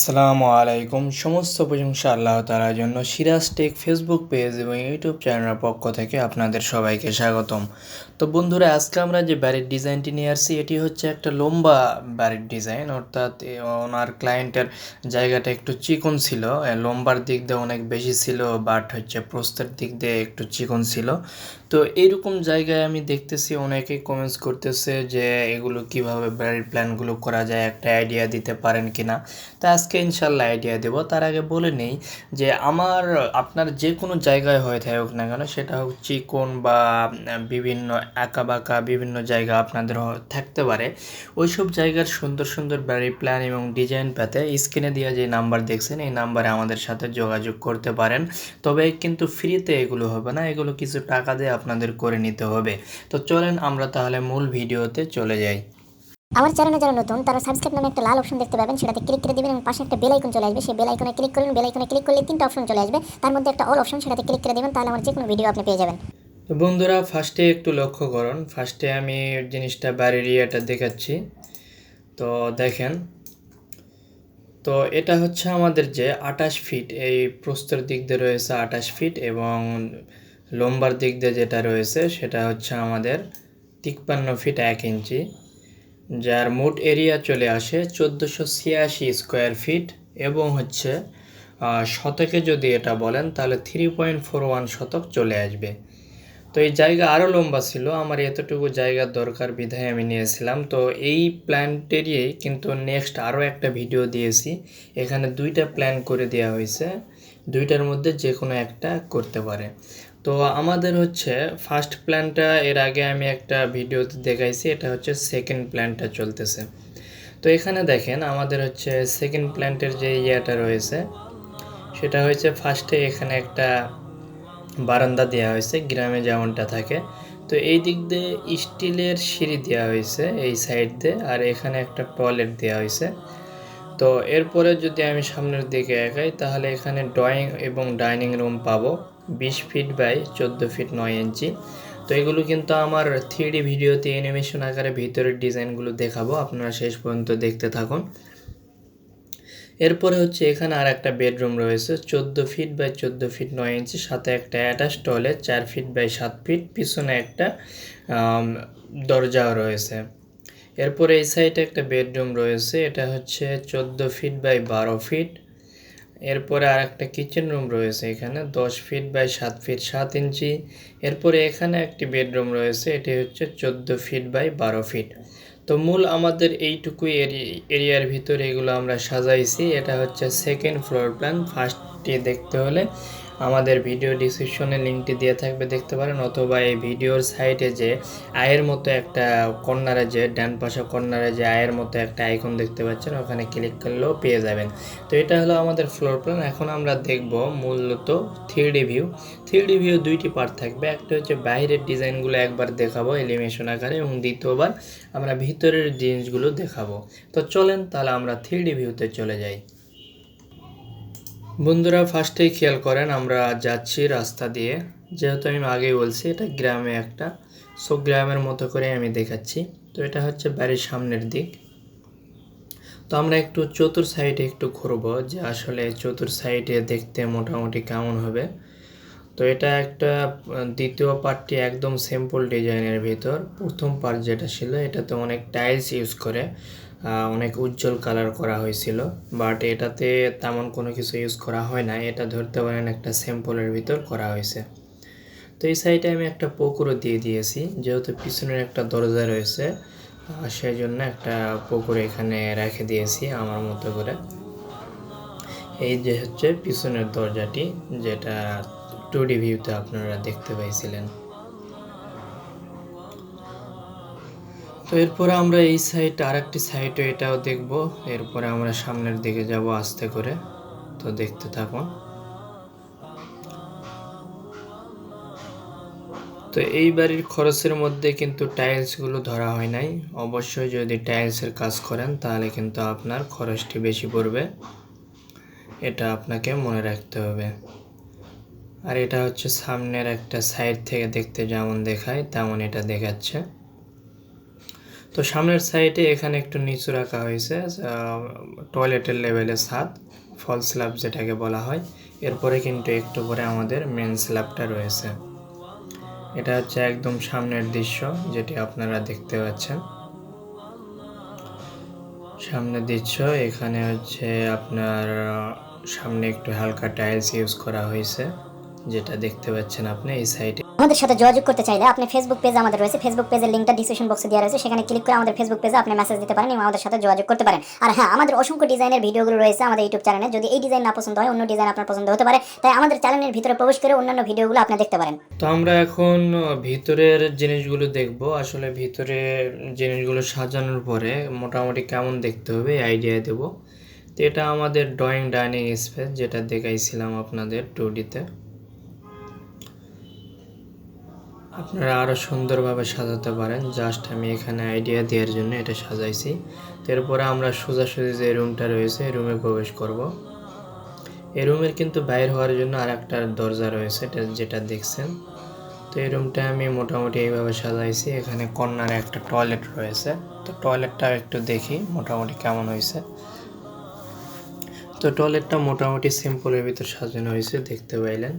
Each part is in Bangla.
আসসালামু আলাইকুম। সমস্ত প্রশংসা আল্লাহ তালার জন্য। সিরাজ টেক ফেসবুক পেজ এবং ইউটিউব চ্যানেলের পক্ষ থেকে আপনাদের সবাইকে স্বাগতম। তো বন্ধুরা, আজকে আমরা যে বাড়ির ডিজাইনটি নিয়ে আসছি, এটি হচ্ছে একটা লম্বা বাড়ির ডিজাইন। অর্থাৎ ওনার ক্লায়েন্টের জায়গাটা একটু চিকন ছিল। লম্বার দিক দিয়ে অনেক বেশি ছিল, বাট হচ্ছে প্রস্তের দিক দিয়ে একটু চিকন ছিল। তো এইরকম জায়গায় আমি দেখতেছি অনেকেই কমেন্টস করতেছে যে, এগুলো কীভাবে বাড়ির প্ল্যানগুলো করা যায়, একটা আইডিয়া দিতে পারেন কিনা। তা আজকে ইনশাল্লাহ আইডিয়া দেব। তার আগে বলে নেই যে আমার, আপনার যে কোনো জায়গায় হয়ে থাকুক না কেন, সেটা হোক চিকন বা বিভিন্ন আঁকা বাঁকা বিভিন্ন জায়গা আপনাদের থাকতে পারে। ওইসব জায়গার সুন্দর সুন্দর বাড়ির প্ল্যান এবং ডিজাইন পেতে স্ক্রিনে দেওয়া যে নাম্বার দেখছেন, এই নাম্বারে আমাদের সাথে যোগাযোগ করতে পারেন। তবে কিন্তু ফ্রিতে এগুলো হবে না, এগুলো কিছু টাকা দিয়ে আপনাদের করে নিতে হবে। তো চলেন আমরা তাহলে মূল ভিডিওতে চলে যাই। আমার চ্যানেলে যারা নতুন, তারা সাবস্ক্রাইব নামে একটা লাল অপশন দেখতে পাবেন, সেটাতে ক্লিক করে দিবেন এবং পাশে একটা বেল আইকন চলে আসবে। সেই বেল আইকনে ক্লিক করবেন বেল আইকনে ক্লিক করলে তিনটা অপশন চলে আসবে। তার মধ্যে একটা অল অপশন সেটাতে ক্লিক করে দিবেন, তাহলে আমার যে কোনো ভিডিও আপনি পেয়ে যাবেন। বন্ধুরা ফার্স্টে একটু লক্ষ্য করুন। ফার্স্টে আমি জিনিসটা বাড়ির ইয়েটা দেখাচ্ছি। তো দেখেন, তো এটা হচ্ছে আমাদের যে আটাশ ফিট এই প্রস্তর দিক দিয়ে রয়েছে আটাশ ফিট এবং লম্বার দিক দিয়ে যেটা রয়েছে, সেটা হচ্ছে আমাদের তিপ্পান্ন ফিট এক ইঞ্চি। যার মোট এরিয়া চলে আসে চোদ্দোশো ছিয়াশি স্কোয়ার ফিট এবং হচ্ছে শতকে যদি এটা বলেন তাহলে থ্রি পয়েন্ট ফোর ওয়ান শতক চলে আসবে। তো এই জায়গা আরও লম্বা ছিল, আমার এতটুকু জায়গার দরকার বিধায় আমি নিয়েছিলাম। তো এই প্ল্যানটেরই কিন্তু নেক্সট আরও একটা ভিডিও দিয়েছি, এখানে দুইটা প্ল্যান করে দেওয়া হয়েছে, দুইটার মধ্যে যে কোনো একটা করতে পারে। তো আমাদের হচ্ছে ফার্স্ট প্ল্যানটা এর আগে আমি একটা ভিডিওতে দেখাইছি, এটা হচ্ছে সেকেন্ড প্ল্যানটা চলতেছে। তো এখানে দেখেন, আমাদের হচ্ছে সেকেন্ড প্ল্যান্টের যে ইয়েটা রয়েছে, সেটা হয়েছে ফার্স্টে এখানে একটা বারান্দা দেওয়া হয়েছে, গ্রামে যেমনটা থাকে। তো এই দিক দিয়ে স্টিলের সিঁড়ি দেওয়া হয়েছে এই সাইড দিয়ে, আর এখানে একটা টয়লেট দেওয়া হয়েছে। তো এরপরে যদি আমি সামনের দিকে একাই তাহলে এখানে ড্রয়িং এবং ডাইনিং রুম পাবো। বিশ ফিট বাই চোদ্দ ফিট নয় ইঞ্চি তো এগুলো কিন্তু আমার থ্রি ভিডিওতে অ্যানিমেশন আকারে ভিতরের ডিজাইনগুলো দেখাবো। আপনারা শেষ পর্যন্ত দেখতে থাকুন। এরপরে হচ্ছে এখানে আর একটা বেডরুম রয়েছে। চোদ্দ ফিট বাই চোদ্দ ফিট নয় ইঞ্চি সাথে একটা অ্যাটাচ টয়লেট চার ফিট বাই সাত ফিট পিছনে একটা দরজাও রয়েছে। এরপরে এই সাইডে একটা বেডরুম রয়েছে। এটা হচ্ছে চোদ্দ ফিট বাই বারো ফিট এরপরে আর একটা কিচেন রুম রয়েছে এখানে, দশ ফিট বাই সাত ফিট সাত ইঞ্চি। এরপরে এখানে একটি বেডরুম রয়েছে, এটি হচ্ছে চোদ্দ ফিট বাই বারো ফিট তো মূল আমাদের এইটুকু এরিয়ার ভিতরে এগুলো আমরা সাজাইছি, এটা হচ্ছে সেকেন্ড ফ্লোর প্ল্যান ফার্স্টটি দেখতে হলে। আমাদের ভিডিও ডিসক্রিপশনে লিঙ্কটি দিয়ে থাকবে, দেখতে পারেন। অথবা এই ভিডিওর সাইটে যে আয়ের মতো একটা কর্নারে যে, ডান পাশে কর্নারে যে আয়ের মতো একটা আইকন দেখতে পাচ্ছেন, ওখানে ক্লিক করলেও পেয়ে যাবেন। তো এটা হলো আমাদের ফ্লোর প্ল্যান এখন আমরা দেখব মূলত থ্রি ভিউ থ্রি ভিউ দুইটি পার্ট থাকবে। একটা হচ্ছে বাইরের ডিজাইনগুলো একবার দেখাবো এলিমেশন আকারে, এবং দ্বিতীয়বার আমরা ভিতরের জিনিসগুলো দেখাবো। তো চলেন তাহলে আমরা থ্রি ভিউতে চলে যাই। বন্ধুরা ফার্স্টেই খেয়াল করেন, আমরা যাচ্ছি রাস্তা দিয়ে। যেহেতু আমি আগেই বলছি, এটা গ্রামে একটা। সো গ্রামের মতো করে আমি দেখাচ্ছি। তো, এটা হচ্ছে বাড়ির সামনের দিক। তো, আমরা একটু চতুর সাইডে একটু ঘুরবো, যে আসলে চতুর সাইডে দেখতে মোটামুটি কেমন হবে। তো, এটা একটা দ্বিতীয় পার্টটি একদম সিম্পল ডিজাইনের ভিতর। প্রথম পার্ট যেটা ছিল, এটাতে অনেক টাইলস ইউজ করে। অনেক উজ্জ্বল কালার করা হয়েছিল বাট এটাতে তেমন কোনো কিছু ইউজ করা হয় না এটা ধরতে পারেন একটা স্যাম্পলের ভিতর করা হয়েছে। তো এই সাইডে আমি একটা পুকুরও দিয়ে দিয়েছি, যেহেতু পিছনের একটা দরজা রয়েছে সেই জন্য একটা পুকুর এখানে রেখে দিয়েছি আমার মতো করে। এই যে হচ্ছে পিছনের দরজাটি, যেটা টু ডি ভিউতে আপনারা দেখতে পাইছিলেন। তো এরপরে আমরা এই সাইড আর একটি সাইডও এটাও দেখব। এরপরে আমরা সামনের দিকে যাব আস্তে করে। তো দেখতে থাকুন। তো এই বাড়ির খরচের মধ্যে কিন্তু টাইলসগুলো ধরা হয় নাই। অবশ্যই যদি টাইলসের কাজ করেন, তাহলে কিন্তু আপনার খরচটি বেশি পড়বে। এটা আপনাকে মনে রাখতে হবে। আর এটা হচ্ছে সামনের একটা সাইড থেকে দেখতে যেমন দেখায়, তেমন এটা দেখাচ্ছে। তো সামনের সাইডে এখানে একটু নিচু রাখা হয়েছে টয়লেটের লেভেলে ছাদ ফল স্ল্যাব যেটাকে বলা হয়। এরপরে কিন্তু একটু পরে আমাদের মেন স্ল্যাবটা রয়েছে। এটা হচ্ছে একদম সামনের দৃশ্য, যেটি আপনারা দেখতে পাচ্ছেন। সামনের দৃশ্য, এখানে হচ্ছে আপনার, সামনে একটু হালকা টাইলস ইউজ করা হয়েছে, যেটা দেখতে পাচ্ছেন আপনি, এই সাইডে আমাদের সাথে যোগাযোগ করতে চাইলে আপনি ফেসবুক পেজ আমাদের রয়েছে। ফেসবুক পেজের লিঙ্কটা ডিসক্রিপশন বক্সে দেওয়া রয়েছে। সেখানে ক্লিক করে আমাদের ফেসবুক পেজে আপনি মেসেজ দিতে পারেন এবং আমাদের সাথে যোগাযোগ করতে পারেন। আর হ্যাঁ আমাদের অসংখ্য ডিজাইনের ভিডিওগুলো রয়েছে আমাদের ইউটিউব চ্যানেলে যদি এই ডিজাইন না পছন্দ হয়, অন্য ডিজাইন আপনার পছন্দ হতে পারে। তাই আমাদের চ্যানেলের ভিতরে প্রবেশ করে অন্যান্য ভিডিওগুলো আপনি দেখতে পারেন। তো আমরা এখন ভিতরের জিনিসগুলো দেখব। আসলে ভিতরে জিনিসগুলো সাজানোর পরে মোটামুটি কেমন দেখতে হবে আইডিয়া দেব। তো এটা আমাদের ড্রয়িং ডাইনিং স্পেস যেটা দেখাইছিলাম আপনাদের টু ডিতে আপনারা আরও সুন্দরভাবে সাজাতে পারেন। জাস্ট আমি এখানে আইডিয়া দেওয়ার জন্য এটা সাজাইছি। এরপরে আমরা সোজাসুজি যে রুমটা রয়েছে রুমে প্রবেশ করব। এই রুমের কিন্তু বাইর হওয়ার জন্য আর একটা দরজা রয়েছে, এটা যেটা দেখছেন। তো এই রুমটা আমি মোটামুটি এইভাবে সাজাইছি। এখানে কর্নারে একটা টয়লেট রয়েছে। তো টয়লেটটা একটু দেখি মোটামুটি কেমন হয়েছে। তো টয়লেটটা মোটামুটি সিম্পলের ভিতর সাজানো হয়েছে, দেখতে পাইলেন।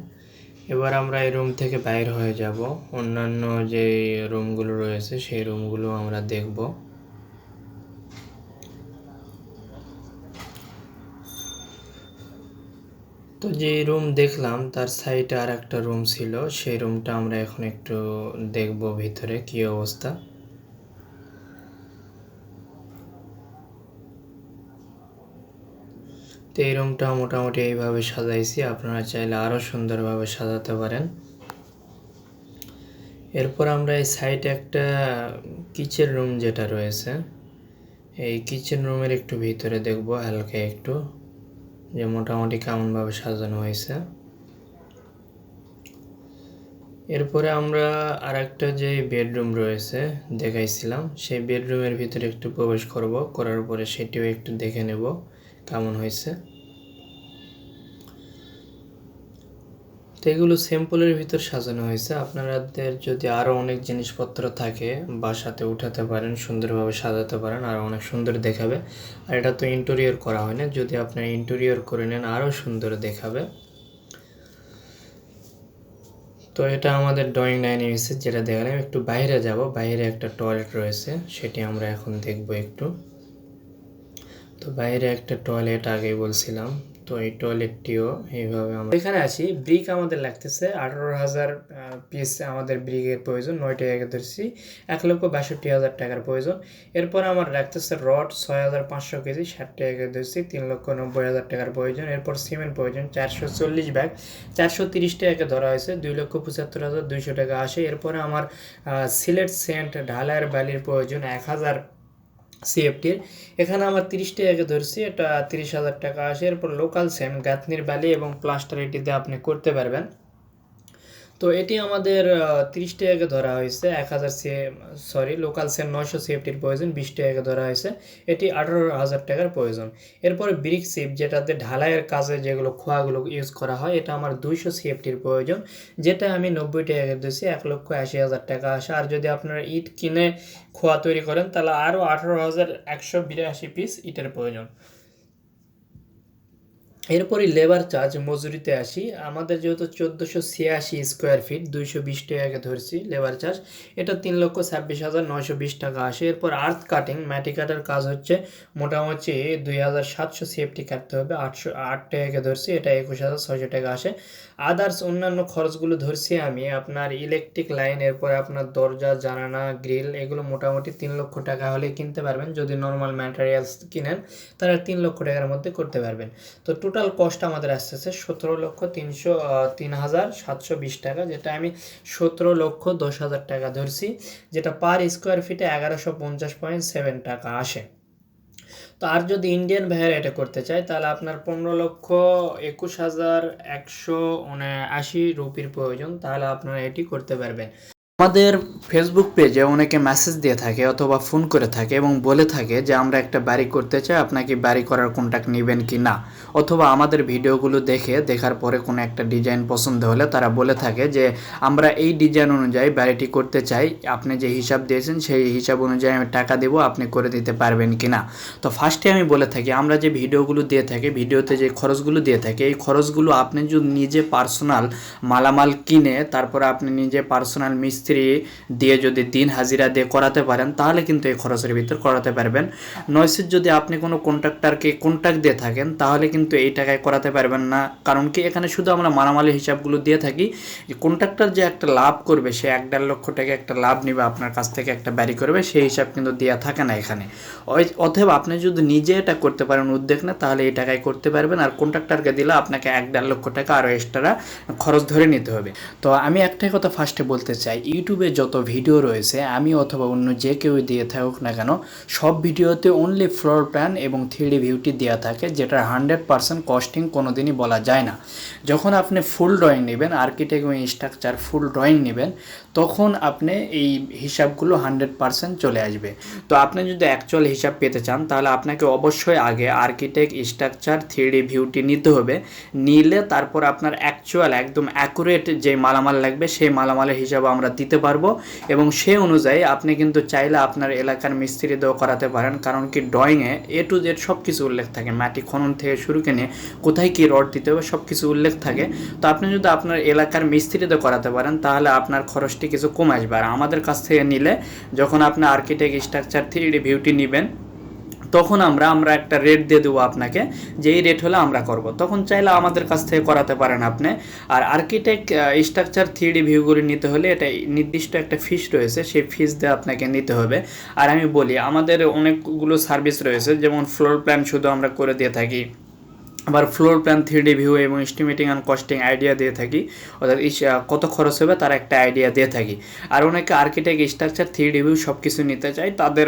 এবার আমরা এই রুম থেকে বাইর হয়ে যাব। অন্যান্য যে রুমগুলো রয়েছে, সেই রুমগুলো আমরা দেখব। তো যে রুম দেখলাম, তার সাইডে আর একটা রুম ছিল। সেই রুমটা আমরা এখন একটু দেখব ভিতরে কী অবস্থা। তো এই রুমটা মোটামুটি এইভাবে সাজাইছি। আপনারা চাইলে আরও সুন্দরভাবে সাজাতে পারেন। এরপর আমরা এই সাইডে একটা কিচেন রুম যেটা রয়েছে, এই কিচেন রুমের একটু ভিতরে দেখব হালকা একটু, যে মোটামুটি কেমনভাবে সাজানো হয়েছে। এরপরে আমরা আর একটা যে বেডরুম রয়েছে দেখাইছিলাম, সেই বেডরুমের ভিতরে একটু প্রবেশ করব, করার পরে সেটিও একটু দেখে নেব। কেমন হয়েছে? তো এগুলো স্যাম্পলের ভিতর সাজানো হয়েছে। আপনাদের যদি আরও অনেক জিনিসপত্র থাকে, বাসাতে উঠাতে পারেন, সুন্দরভাবে সাজাতে পারেন, আর অনেক সুন্দর দেখাবে। আর এটা তো ইন্টেরিয়র করা হয় না, যদি আপনার ইন্টেরিয়র করে নেন আরও সুন্দর দেখাবে। তো এটা আমাদের ড্রয়িং লাইনে এসে যেটা দেখালাম। একটু বাইরে যাব, বাইরে একটা টয়লেট রয়েছে, সেটি আমরা এখন দেখব একটু। তো বাইরে একটা টয়লেট আগেই বলছিলাম, তো এই টয়লেটটিও এইভাবে আমরা এখানে আছি। ব্রিক আমাদের লাগতেছে, আঠারো হাজার পিস আমাদের ব্রিকের প্রয়োজন, নয়টা জায়গা ধরছি, এক লক্ষ বাষট্টি হাজার টাকার প্রয়োজন। এরপর আমার লাগতেছে রড ছয় হাজার পাঁচশো কেজি ষাট টাকা ধরছি, তিন লক্ষ নব্বই হাজার টাকার প্রয়োজন। এরপর সিমেন্ট প্রয়োজন, চারশো চল্লিশ ব্যাগ চারশো তিরিশ টাকা ধরা হয়েছে, দুই লক্ষ পঁচাত্তর হাজার দুইশো টাকা আসে। এরপরে আমার সিলেট সেন্ট ঢালাইয়ের বালির প্রয়োজন, এক হাজার সিএফটির এখানে আমার তিরিশ টাকা ধরছি, এটা তিরিশ হাজার টাকা আসে। এরপর লোকাল সেম গাঁথনির বালি এবং প্লাস্টার এটিতে আপনি করতে পারবেন। তো এটি আমাদের তিরিশ টাকা ধরা হয়েছে, এক হাজার সে, সরি লোকাল সেম নয়শো সেফটির প্রয়োজন, বিশ টাকা ধরা হয়েছে। এটি আঠারো হাজার টাকার প্রয়োজন। এরপরে ব্রিক সিপ যেটাতে ঢালাইয়ের কাজে যেগুলো খোয়াগুলো ইউজ করা হয়, এটা আমার দুইশো সেফটির প্রয়োজন, যেটা আমি নব্বই টাকা দিয়েছি, এক লক্ষ আশি হাজার টাকা আসে। আর যদি আপনারা ইট কিনে খোয়া তৈরি করেন, তাহলে আরও আঠারো হাজার একশো বিরাশি পিস ইটের প্রয়োজন। এরপরই লেবার চার্জ মজুরিতে আসি। আমাদের যেহেতু চোদ্দোশো ছিয়াশি স্কোয়ার ফিট দুইশো বিশ টাকাকে ধরছি লেবার চার্জ এটা তিন লক্ষ ছাব্বিশ হাজার নয়শো বিশ টাকা আসে। এরপর আর্থ কাটিং মাটি কাটার কাজ হচ্ছে। মোটামুটি দুই হাজার সাতশো সেফটি কাটতে হবে। আটশো আট টাকাকে ধরছি। এটা একুশ হাজার ছয়শো টাকা আসে। আদার্স অন্যান্য খরচগুলো ধরছি আমি। আপনার ইলেকট্রিক লাইন এরপর আপনার দরজা জানানা গ্রিল এগুলো মোটামুটি তিন লক্ষ টাকা হলে কিনতে পারবেন। যদি নর্মাল ম্যাটেরিয়ালস কিনেন, তাহলে তিন লক্ষ টাকার মধ্যে করতে পারবেন। তো টোটাল কস্ট আমাদের আসতেছে সতেরো লক্ষ তিনশো তিন হাজার সাতশো বিশ টাকা, যেটা আমি সতেরো লক্ষ দশ হাজার টাকা ধরছি, যেটা পার স্কোয়ার ফিটে এগারোশো পঞ্চাশ পয়েন্ট সেভেন টাকা আসে। তো আর যদি ইন্ডিয়ান ভাইয়ার এটা করতে চাই তাহলে আপনার পনেরো লক্ষ একুশ হাজার একশো আশি রুপির প্রয়োজন, তাহলে আপনারা এটি করতে পারবেন। আমাদের ফেসবুক পেজে অনেকে মেসেজ দিয়ে থাকে অথবা ফোন করে থাকে এবং বলে থাকে যে, আমরা একটা বাড়ি করতে চাই, আপনাকে বাড়ি করার কন্ট্যাক্ট নেবেন কি না? অথবা আমাদের ভিডিওগুলো দেখে, দেখার পরে কোনো একটা ডিজাইন পছন্দ হলে তারা বলে থাকে যে, আমরা এই ডিজাইন অনুযায়ী বাড়িটি করতে চাই, আপনি যে হিসাব দিয়েছেন সেই হিসাব অনুযায়ী আমি টাকা দেবো, আপনি করে দিতে পারবেন কি না? তো ফার্স্টে আমি বলে থাকি, আমরা যে ভিডিওগুলো দিয়ে থাকি, ভিডিওতে যে খরচগুলো দিয়ে থাকি, এই খরচগুলো আপনি যদি নিজে পার্সোনাল মালামাল কিনে, তারপরে আপনি নিজে পার্সোনাল মিস্ত্রি দিয়ে যদি দিন হাজিরা দিয়ে করাতে পারেন, তাহলে কিন্তু এই খরচের ভিতর করাতে পারবেন। নয়সির যদি আপনি কোনো কন্ট্রাক্টরকে কন্ট্রাক্ট দিয়ে থাকেন, তাহলে কিন্তু এই টাকায় করাতে পারবেন না। কারণ কি, এখানে শুধু আমরা মারামালি হিসাবগুলো দিয়ে থাকি। কন্ট্রাক্টর যে একটা লাভ করবে, সে এক দেড় লক্ষ টাকা একটা লাভ নেবে, আপনার কাছ থেকে একটা ব্যারি করবে, সেই হিসাব কিন্তু দেওয়া থাকে না এখানে। অতএব আপনি যদি নিজে এটা করতে পারেন উদ্যোগ না তাহলে এই টাকায় করতে পারবেন। আর কন্ট্রাক্টরকে দিলে আপনাকে এক দেড় লক্ষ টাকা আরও এক্সট্রা খরচ ধরে নিতে হবে। তো আমি একটাই কথা ফার্স্টে বলতে চাই ইউটিউবে যত ভিডিও রয়েছে, আমি অথবা অন্য যে কেউ দিয়ে থাকুক না কেন, সব ভিডিওতে অনলি ফ্লোর প্ল্যান এবং থ্রিডি ভিউটি দেওয়া থাকে যেটা হান্ড্রেড পারসেন্ট কস্টিং কোনো দিনই বলা যায় না। যখন আপনি ফুল ড্রয়িং নেবেন আর্কিটেক্ট এবং স্ট্রাকচার ফুল ড্রয়িং নেবেন তখন আপনি এই হিসাবগুলো হান্ড্রেড পার্সেন্ট চলে আসবে। তো আপনি যদি অ্যাকচুয়াল হিসাব পেতে চান, তাহলে আপনাকে অবশ্যই আগে আর্কিটেক্ট স্ট্রাকচার থ্রি ভিউটি নিতে হবে। নিলে তারপর আপনার অ্যাকচুয়াল একদম অ্যাকুরেট যে মালামাল লাগবে, সেই মালামালের হিসাব আমরা দিতে পারব। এবং সে অনুযায়ী আপনি কিন্তু চাইলে আপনার এলাকার মিস্ত্রি দিয়েও করাতে পারেন। কারণ কি ড্রয়িংয়ে এ টু জেড সব কিছু উল্লেখ থাকে। মাটি খনন থেকে শুরু করে কোথায় কী রড দিতে হবে সব কিছু উল্লেখ থাকে। তো আপনি যদি আপনার এলাকার মিস্ত্রিতে করাতে পারেন, তাহলে আপনার খরচটি কিছু কম আসবে। আর আমাদের কাছ থেকে নিলে যখন আপনি আর্কিটেক্ট স্ট্রাকচার থ্রি ভিউটি নেবেন, তখন আমরা আমরা একটা রেট দিয়ে দেবো আপনাকে যে এই রেট হলে আমরা করব। তখন চাইলে আমাদের কাছ থেকে করাতে পারেন আপনি। আর আর্কিটেক্ট স্ট্রাকচার থ্রি ভিউগুলি নিতে হলে এটা নির্দিষ্ট একটা ফিস রয়েছে, সেই ফিস দিয়ে আপনাকে নিতে হবে। আর আমি বলি, আমাদের অনেকগুলো সার্ভিস রয়েছে, যেমন ফ্লোর প্ল্যান শুধু আমরা করে দিয়ে থাকি। আবার ফ্লোর প্ল্যান থ্রি ভিউ এবং এস্টিমেটিং অ্যান্ড কস্টিং আইডিয়া দিয়ে থাকি। অর্থাৎ কত খরচ হবে তার একটা আইডিয়া দিয়ে থাকি। আর অনেকে আর্কিটেক্ট স্ট্রাকচার থ্রি ভিউ সব কিছু নিতে চায়, তাদের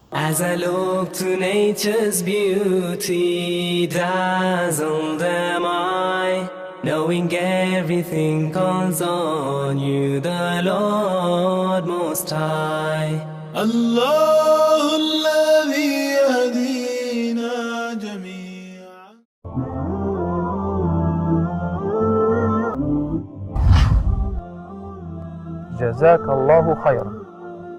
As I look to nature's beauty, dazzled am I, knowing everything calls on you, the Lord Most High. الله الذي يهدينا جميعا جزاك الله خيرا